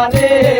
I Ali.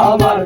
আমার